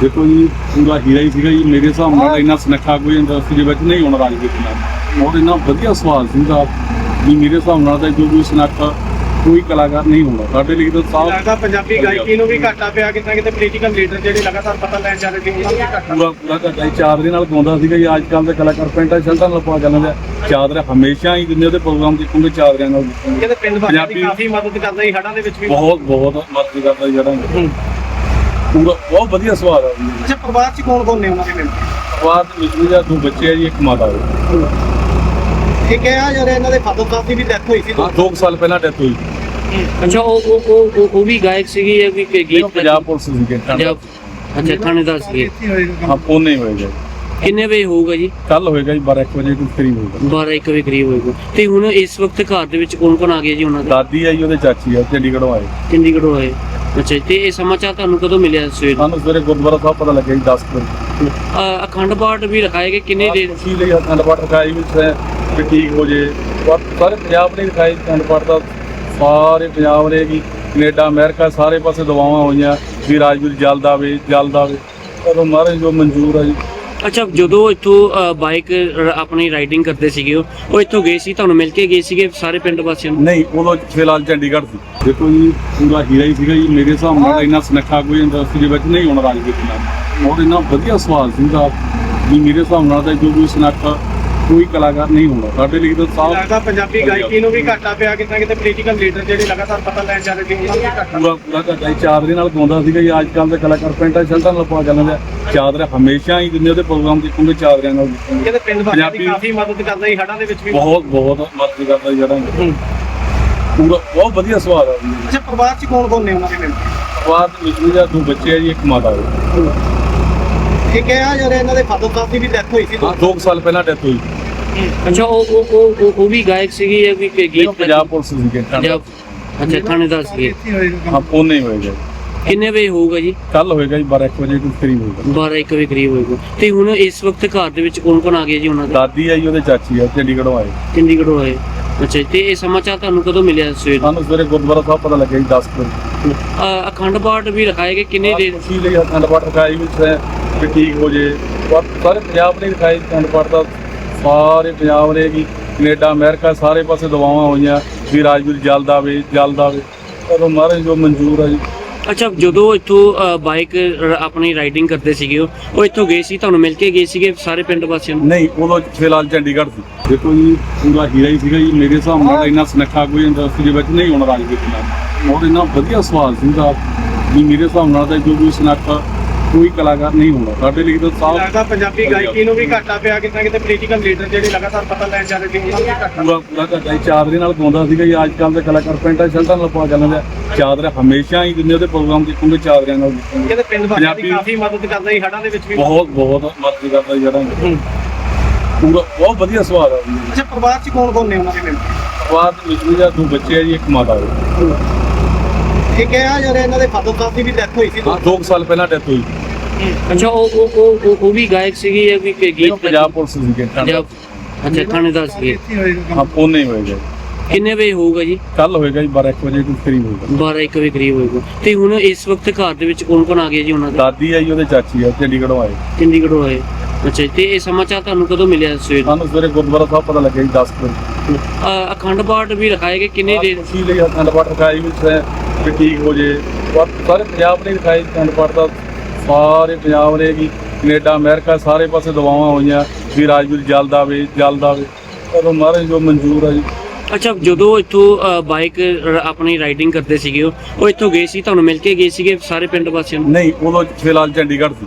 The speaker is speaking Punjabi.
ਦੇਖੋ ਜੀ ਪੂਰਾ ਹੀਰਾ ਹੀ ਸੀਗਾ ਜੀ ਮੇਰੇ ਹਿਸਾਬ ਨਾਲ ਇੰਨਾ ਸੁਨੱਖਾ ਕੋਈ ਇੰਡਸਟਰੀ ਦੇ ਵਿੱਚ ਨਹੀਂ ਹੋਣਾ ਰਾਜਵੀਰ ਨਾਲ ਔਰ ਇੰਨਾ ਵਧੀਆ ਸਵਾਲ ਸੀਗਾ ਵੀ ਮੇਰੇ ਹਿਸਾਬ ਨਾਲ ਤਾਂ ਜੋ ਕੋਈ ਸੁਨੱਖਾ ਕੋਈ ਕਲਾਕਾਰ ਨਹੀਂ ਹੋਣਾ। ਸਾਡੇ ਲਈ ਤਾਂ ਸਾਫ਼ ਲੱਗਦਾ ਪੰਜਾਬੀ ਗਾਇਕੀ ਨੂੰ ਵੀ ਘਾਟਾ ਪਿਆ ਕਿਤੇ ਕਿਤੇ ਪੋਲੀਟੀਕਲ ਲੀਡਰ ਜਿਹੜੇ ਲਗਾਤਾਰ ਪਤਾ ਲੈਣ ਜਾ ਰਹੇ ਸੀ ਉਹਨਾਂ ਨੂੰ ਘਾਟਾ ਪੂਰਾ ਪੂਰਾ ਘੱਟਾ ਹੀ ਚਾਦਰੇ ਨਾਲ ਗਾਉਂਦਾ ਸੀਗਾ ਜੀ ਅੱਜ ਕੱਲ ਦੇ ਕਲਾਕਾਰ ਪੈਂਟਾਂ ਸ਼ਰਟਾਂ ਨਾਲ ਪਾ ਜਾਂਦੇ ਆ। ਚਾਦਰਾ ਹਮੇਸ਼ਾ ਹੀ ਜਿੰਨੇ ਉਹਦੇ ਪ੍ਰੋਗਰਾਮ ਦੇਖੋਗੇ ਚਾਦਰਿਆਂ ਨਾਲ ਕਹਿੰਦੇ ਪਿੰਡ ਪੰਜਾਬੀ- ਕਾਫੀ ਮਦਦ ਕਰਦਾ ਹੜਾਂ ਦੇ ਵਿੱਚ ਵੀ। ਬਹੁਤ ਬਹੁਤ ਮਦਦ ਕਰਦਾ ਜਿਹੜਾ ਹੂੰ। ਪੂਰਾ ਬਹੁਤ ਵਧੀਆ ਸਵਾਲ ਆ। ਜੀ ਅੱਛਾ ਪਰਿਵਾਰ ਚ ਕੌਣ ਕੌਣ ਨੇ ਉਹਨਾਂ ਦੇ ਮੈਂਬਰ ਬਾਅਦ ਵਿੱਚ ਵੀ ਜਾਂ ਦੋ ਬੱਚੇ ਆ ਜੀ ਇੱਕ ਮਾਤਾ ਹੈ ਇਹ ਕਿਹਾ ਜਾ ਰਿਹਾ ਇਹਨਾਂ ਦੇ ਫਾਦਰ ਸਾਹਿਬ ਦੀ ਵੀ ਡੈਥ ਹੋਈ ਸੀ। ਹਾਂ 2 ਸਾਲ ਪਹਿਲਾਂ ਡੈਥ ਹੋਈ। ਅੱਛਾ ਉਹ ਉਹ ਉਹ- ਉਹ ਉਹ ਵੀ ਗਾਇਕ ਸੀਗੀ ਜਾਂ ਵੀ ਕੋਈ ਇਹ ਗੀਤ ਪੰਜਾਬ ਪੁਲਿਸ ਸੀਗੇ ਪੰਜਾਬ ਅੱਛਾ ਥਾਣੇਦਾਰ ਸੀਗੇ। ਹਾਂ ਪੋਨੇ ਹੋਏਗਾ ਕਿੰਨੇ ਵਜੇ ਹੋਊਗਾ ਜੀ? ਕੱਲ ਹੋਏਗਾ ਜੀ 12 1 ਵਜੇ ਕੁਝ ਕਰੀਬ ਹੋਏਗਾ 12 1 ਵਜੇ ਕਰੀਬ ਹੋਊਗਾ ਤੇ ਹੁਣ ਇਸ ਵਕਤ ਘਰ ਦੇ ਵਿੱਚ ਕੌਣ ਕੌਣ ਆ ਗਿਆ ਜੀ ਉਹਨਾਂ ਦਾ? ਦਾਦੀ ਆ ਜੀ ਉਹਦੇ ਚਾਚੀ ਆ ਚੰਡੀਗੜ੍ਹੋਂ ਆਏ। ਚੰਡੀਗੜ੍ਹੋਂ ਆਏ। ਅੱਛਾ ਜੀ, ਤੇ ਇਹ ਸਮਾਚਾਰ ਤੁਹਾਨੂੰ ਕਦੋਂ ਮਿਲਿਆ ਸਵੇਰ ਸਾਨੂੰ ਸਵੇਰੇ ਗੁਰਦੁਆਰਾ ਸਾਹਿਬ ਪਤਾ ਲੱਗਿਆ ਜੀ 10 ਵਜੇ। ਅ, ਅਖੰਡ ਪਾਠ ਵੀ ਰਖਾਏ ਗਏ ਕਿੰਨੇ ਖੁਸ਼ੀ ਲਈ ਅਖੰਡ ਪਾਠ ਰਖਾਈ ਹੈ ਕਿ ਠੀਕ ਹੋ ਜੇ। ਪਰ ਸਾਰੇ ਪੰਜਾਬ ਨੇ ਰਖਾਈ ਅਖੰਡ ਪਾਠ ਦਾ। ਸਾਰੇ ਪੰਜਾਬ ਨੇ ਵੀ ਕੈਨੇਡਾ ਅਮਰੀਕਾ ਸਾਰੇ ਪਾਸੇ ਦਵਾਵਾਂ ਹੋਈਆਂ ਵੀ ਰਾਜਵੀਰ ਜਲਦ ਆਵੇ ਜਲਦ ਆਵੇ ਪਰ ਮਹਾਰਾਜ ਜੋ ਮਨਜ਼ੂਰ ਆ ਜੀ। ਅੱਛਾ, ਜਦੋਂ ਇੱਥੋਂ ਬਾਈਕ ਆਪਣੀ ਰਾਈਡਿੰਗ ਕਰਦੇ ਸੀਗੇ ਉਹ ਇੱਥੋਂ ਗਏ ਸੀ, ਤੁਹਾਨੂੰ ਮਿਲ ਕੇ ਗਏ ਸੀਗੇ ਸਾਰੇ ਪਿੰਡ ਵਾਸੀਆਂ ਨੂੰ? ਨਹੀਂ, ਉਦੋਂ ਫਿਲਹਾਲ ਚੰਡੀਗੜ੍ਹ ਸੀ। ਦੇਖੋ ਜੀ, ਪੂਰਾ ਹੀਰਾ ਹੀ ਸੀਗਾ ਜੀ, ਮੇਰੇ ਹਿਸਾਬ ਨਾਲ ਇੰਨਾ ਸੁਨੱਖਾ ਕੋਈ ਇੰਡਸਟਰੀ ਦੇ ਵਿੱਚ ਨਹੀਂ ਹੋਣਾ ਰਾਜਵੀਰ ਨਾਲ ਔਰ ਇੰਨਾ ਵਧੀਆ ਸਵਾਲ ਸੀਗਾ ਵੀ ਮੇਰੇ ਹਿਸਾਬ ਨਾਲ ਤਾਂ ਜੋ ਕੋਈ ਸੁਨੱਖਾ ਕੋਈ ਕਲਾਕਾਰ ਨਹੀਂ ਹੋਣਾ। ਸਾਡੇ ਲਈ ਤਾਂ ਸਾਫ਼ ਲੱਗਦਾ ਪੰਜਾਬੀ ਗਾਇਕੀ ਨੂੰ ਵੀ ਘਾਟਾ ਪਿਆ ਕਿਤੇ ਨਾ ਕਿਤੇ ਪੋਲੀਟੀਕਲ ਲੀਡਰ ਜਿਹੜੇ ਲਗਾਤਾਰ ਪਤਾ ਲੈਣ ਜਾ ਰਹੇ ਸੀ ਉਹਨਾਂ ਨੂੰ ਵੀ ਘਾਟਾ। ਪੂਰਾ ਪੂਰਾ ਘੱਟਾ ਹੀ ਚਾਦਰੇ ਨਾਲ ਗਾਉਂਦਾ ਸੀਗਾ ਜੀ। ਅੱਜ ਕੱਲ ਦੇ ਕਲਾਕਾਰ ਪੈਂਟਾਂ ਸ਼ਰਟਾਂ ਨਾਲ ਪਾ ਜਾਂਦੇ ਆ। ਚਾਦਰਾ ਹਮੇਸ਼ਾ ਹੀ ਜਿੰਨੇ ਉਹਦੇ ਪ੍ਰੋਗਰਾਮ ਦੇਖੋਗੇ ਚਾਦਰਿਆਂ ਨਾਲ ਦੇਖੋਗੇ। ਕਹਿੰਦੇ ਪਿੰਡ ਵਾਸੀਆਂ ਦੀ ਪੰਜਾਬੀ- ਕਾਫੀ ਮਦਦ ਕਰਦਾ ਸੀ ਹੜਾਂ ਦੇ ਵਿੱਚ ਵੀ। ਬਹੁਤ ਬਹੁਤ ਮਦਦ ਕਰਦਾ ਜਿਹੜਾ ਹੂੰ। ਪੂਰਾ ਬਹੁਤ ਵਧੀਆ ਸਵਾਲ ਆ ਜੀ। ਅੱਛਾ ਪਰਿਵਾਰ ਚ ਕੌਣ ਕੌਣ ਨੇ ਉਹਨਾਂ ਦੇ ਮੈਂਬਰ ਬਾਅਦ ਵਿੱਚ ਵੀ ਦੋ ਬੱਚੇ ਆ ਜੀ ਇੱਕ ਮਾਤਾ ਇਹ ਕਿਹਾ ਜਾ ਰਿਹਾ ਇਹਨਾਂ ਦੇ ਫਾਦਰ ਸਾਹਿਬ ਦੀ ਵੀ ਡੈਥ ਹੋਈ ਸੀ। ਹਾਂ 2 ਸਾਲ ਪਹਿਲਾਂ ਡੈਥ ਹੋਈ ਅੱਛਾ ਉਹ ਉਹ ਉਹ- ਉਹ ਉਹ ਵੀ ਗਾਇਕ ਸੀਗੀ ਜਾਂ ਵੀ ਕੋਈ ਗੀਤ ਪੰਜਾਬ ਪੁਲਿਸ ਸੀਗੇ ਪੰਜਾਬ ਅੱਛਾ ਥਾਣੇਦਾਰ ਸੀਗੇ ਹਾਂ ਪੋਨੇ ਹੋਏਗਾ ਕਿੰਨੇ ਵਜੇ ਹੋਊਗਾ ਜੀ? ਕੱਲ ਹੋਏਗਾ ਜੀ 12 1 ਵਜੇ ਕੁਝ ਕਰੀਬ ਹੋਏਗਾ 12 1 ਵਜੇ ਕਰੀਬ ਹੋਊਗਾ ਤੇ ਹੁਣ ਇਸ ਵਕਤ ਘਰ ਦੇ ਵਿੱਚ ਕੌਣ ਕੌਣ ਆ ਗਿਆ ਜੀ ਉਹਨਾਂ ਦਾ? ਦਾਦੀ ਆ ਜੀ ਉਹਦੇ ਚਾਚੀ ਆ ਚੰਡੀਗੜ੍ਹੋਂ ਆਏ। ਚੰਡੀਗੜ੍ਹੋਂ ਆਏ। ਅੱਛਾ ਜੀ, ਤੇ ਇਹ ਸਮਾਚਾਰ ਤੁਹਾਨੂੰ ਕਦੋਂ ਮਿਲਿਆ ਸਵੇਰ ਸਾਨੂੰ ਸਵੇਰੇ ਗੁਰਦੁਆਰਾ ਸਾਹਿਬ ਪਤਾ ਲੱਗਿਆ ਜੀ 10 ਵਜੇ। ਅ, ਅਖੰਡ ਪਾਠ ਵੀ ਰਖਾਏ ਗਏ ਕਿੰਨੇ ਖੁਸ਼ੀ ਲਈ ਅਖੰਡ ਪਾਠ ਰਖਾਈ ਵਿੱਚ ਹੈ ਕਿ ਠੀਕ ਹੋ ਜੇ। ਪਰ ਸਾਰੇ ਪੰਜਾਬ ਨੇ ਰਖਾਈ ਅਖੰਡ ਪਾਠ ਦਾ। ਸਾਰੇ ਪੰਜਾਬ ਨੇ ਵੀ ਕੈਨੇਡਾ ਅਮਰੀਕਾ ਸਾਰੇ ਪਾਸੇ ਦਵਾਵਾਂ ਹੋਈਆਂ ਵੀ ਰਾਜਵੀਰ ਜਲਦ ਆਵੇ ਜਲਦ ਆਵੇ ਪਰ ਮਹਾਰਾਜ ਜੋ ਮਨਜ਼ੂਰ ਆ ਜੀ। ਅੱਛਾ ਜਦੋਂ ਇੱਥੋਂ ਬਾਈਕ ਆਪਣੀ ਰਾਈਡਿੰਗ ਕਰਦੇ ਸੀਗੇ ਉਹ ਇੱਥੋਂ ਗਏ ਸੀ ਤੁਹਾਨੂੰ ਮਿਲ ਕੇ ਗਏ ਸੀਗੇ ਸਾਰੇ ਪਿੰਡ ਵਾਸੀਆਂ ਨੂੰ? ਨਹੀਂ ਉਦੋਂ ਫਿਲਹਾਲ ਚੰਡੀਗੜ੍ਹ ਸੀ। ਦੇਖੋ ਜੀ ਪੂਰਾ ਹੀਰਾ ਹੀ ਸੀਗਾ ਜੀ ਮੇਰੇ ਹਿਸਾਬ ਨਾਲ ਇੰਨਾ ਸੁਨੱਖਾ ਕੋਈ ਇੰਡਸਟਰੀ ਦੇ ਵਿੱਚ ਨਹੀਂ ਹੋਣਾ ਰਾਜਵੀਰ ਨਾਲ। ਔਰ ਇੰਨਾ ਵਧੀਆ ਸਵਾਲ ਸੀਗਾ ਵੀ ਮੇਰੇ ਹਿਸਾਬ ਨਾਲ ਤਾਂ ਜੋ ਕੋਈ ਸੁਨੱਖਾ ਕੋਈ ਕਲਾਕਾਰ ਨਹੀਂ ਹੋਣਾ। ਸਾਡੇ ਲਈ ਤਾਂ ਸਾਫ਼ ਲੱਗਦਾ ਪੰਜਾਬੀ ਗਾਇਕੀ ਨੂੰ ਵੀ ਘਾਟਾ ਪਿਆ ਕਿਤੇ ਨਾ ਕਿਤੇ ਪੋਲੀਟੀਕਲ ਲੀਡਰ ਜਿਹੜੇ ਲਗਾਤਾਰ ਪਤਾ ਲੈਣ ਜਾ ਰਹੇ ਸੀ ਉਹਨਾਂ ਨੂੰ ਵੀ ਘਾਟਾ। ਪੂਰਾ ਪੂਰਾ ਘੱਟਾ ਹੀ ਚਾਦਰੇ ਨਾਲ ਗਾਉਂਦਾ ਸੀਗਾ ਜੀ ਅੱਜ ਕੱਲ ਦੇ ਕਲਾਕਾਰ ਪੈਂਟਾਂ ਸ਼ਰਟਾਂ ਨਾਲ ਪਾ ਜਾਂਦੇ ਆ। ਚਾਦਰਾ ਹਮੇਸ਼ਾ ਹੀ ਜਿੰਨੇ ਉਹਦੇ ਪ੍ਰੋਗਰਾਮ ਦੇਖੋਗੇ ਚਾਦਰਿਆਂ ਨਾਲ ਕਹਿੰਦੇ ਪਿੰਡ ਦੀ ਪੰਜਾਬੀ- ਕਾਫੀ ਮਦਦ ਕਰਦਾ ਹੜਾਂ ਦੇ ਵਿੱਚ ਵੀ। ਬਹੁਤ ਬਹੁਤ ਮਦਦ ਕਰਦਾ ਜਿਹੜਾ ਹੂੰ। ਪੂਰਾ ਬਹੁਤ ਵਧੀਆ ਸਵਾਲ ਆ ਜੀ। ਅੱਛਾ ਪਰਿਵਾਰ ਚ ਕੌਣ ਕੌਣ ਨੇ ਉਹਨਾਂ ਦੇ ਮੈਂਬਰ ਬਾਅਦ ਵਿੱਚ ਵੀ ਜਾਂ ਦੋ ਬੱਚੇ ਆ ਜੀ ਇੱਕ ਮਾਤਾ ਹੈ ਇਹ ਕਿਹਾ ਜਾ ਰਿਹਾ ਇਹਨਾਂ ਦੇ ਫਾਦਰ ਸਾਹਿਬ ਦੀ ਵੀ ਡੈਥ ਹੋਈ ਸੀ ਹਾਂ 2 ਸਾਲ ਪਹਿਲਾਂ ਡੈਥ ਹੋਈ। ਅੱਛਾ ਉਹ ਉਹ ਉਹ- ਉਹ ਉਹ ਵੀ ਗਾਇਕ ਸੀਗੀ ਜਾਂ ਵੀ ਕੋਈ ਇਹ ਗੀਤ ਪੰਜਾਬ ਪੁਲਿਸ ਸੀਗੇ ਪੰਜਾਬ ਅੱਛਾ ਥਾਣੇਦਾਰ ਸੀਗੇ। ਹਾਂ ਪੋਨੇ ਹੋਏਗਾ ਕਿੰਨੇ ਵਜੇ ਹੋਊਗਾ ਜੀ? ਕੱਲ ਹੋਏਗਾ ਜੀ 12 1 ਵਜੇ ਕੁਝ ਕਰੀਬ ਹੋਏਗਾ 12 1 ਵਜੇ ਕਰੀਬ ਹੋਊਗਾ। ਤੇ ਹੁਣ ਇਸ ਵਕਤ ਘਰ ਦੇ ਵਿੱਚ ਕੌਣ ਕੌਣ ਆ ਗਿਆ ਜੀ ਉਹਨਾਂ ਦਾ? ਦਾਦੀ ਆ ਜੀ ਉਹਦੇ ਚਾਚੀ ਆ ਚੰਡੀਗੜ੍ਹੋਂ ਆਏ। ਚੰਡੀਗੜ੍ਹੋਂ ਆਏ। ਅੱਛਾ ਜੀ, ਤੇ ਇਹ ਸਮਾਚਾਰ ਤੁਹਾਨੂੰ ਕਦੋਂ ਮਿਲਿਆ ਸਵੇਰ ਸਾਨੂੰ ਸਵੇਰੇ ਗੁਰਦੁਆਰਾ ਸਾਹਿਬ ਪਤਾ ਲੱਗਿਆ ਜੀ 10 ਵਜੇ। ਅ, ਅਖੰਡ ਪਾਠ ਵੀ ਰਖਾਏ ਗਏ ਕਿੰਨੇ ਦੇਰ ਖੁਸ਼ੀ ਲਈ ਅਖੰਡ ਪਾਠ ਰਖਾਈ ਵਿੱਚ ਕਿ ਠੀਕ ਹੋ ਜੇ। ਸਾਰੇ ਪੰਜਾਬ ਨੇ ਰਖਾਈ ਅਖੰਡ ਪਾਠ ਦਾ। ਸਾਰੇ ਪੰਜਾਬ ਨੇ ਵੀ ਕੈਨੇਡਾ ਅਮਰੀਕਾ ਸਾਰੇ ਪਾਸੇ ਦਵਾਵਾਂ ਹੋਈਆਂ ਵੀ ਰਾਜਵੀਰ ਜਲਦ ਆਵੇ ਜਲਦ ਆਵੇ ਪਰ ਮਹਾਰਾਜ ਜੋ ਮਨਜ਼ੂਰ ਆ ਜੀ। ਅੱਛਾ ਜਦੋਂ ਇੱਥੋਂ ਬਾਈਕ ਆਪਣੀ ਰਾਈਡਿੰਗ ਕਰਦੇ ਸੀਗੇ ਉਹ ਉਹ ਇੱਥੋਂ ਗਏ ਸੀ ਤੁਹਾਨੂੰ ਮਿਲ ਕੇ ਗਏ ਸੀਗੇ ਸਾਰੇ ਪਿੰਡ ਵਾਸੀਆਂ ਨੂੰ? ਨਹੀਂ ਉਦੋਂ ਫਿਲਹਾਲ ਚੰਡੀਗੜ੍ਹ ਸੀ।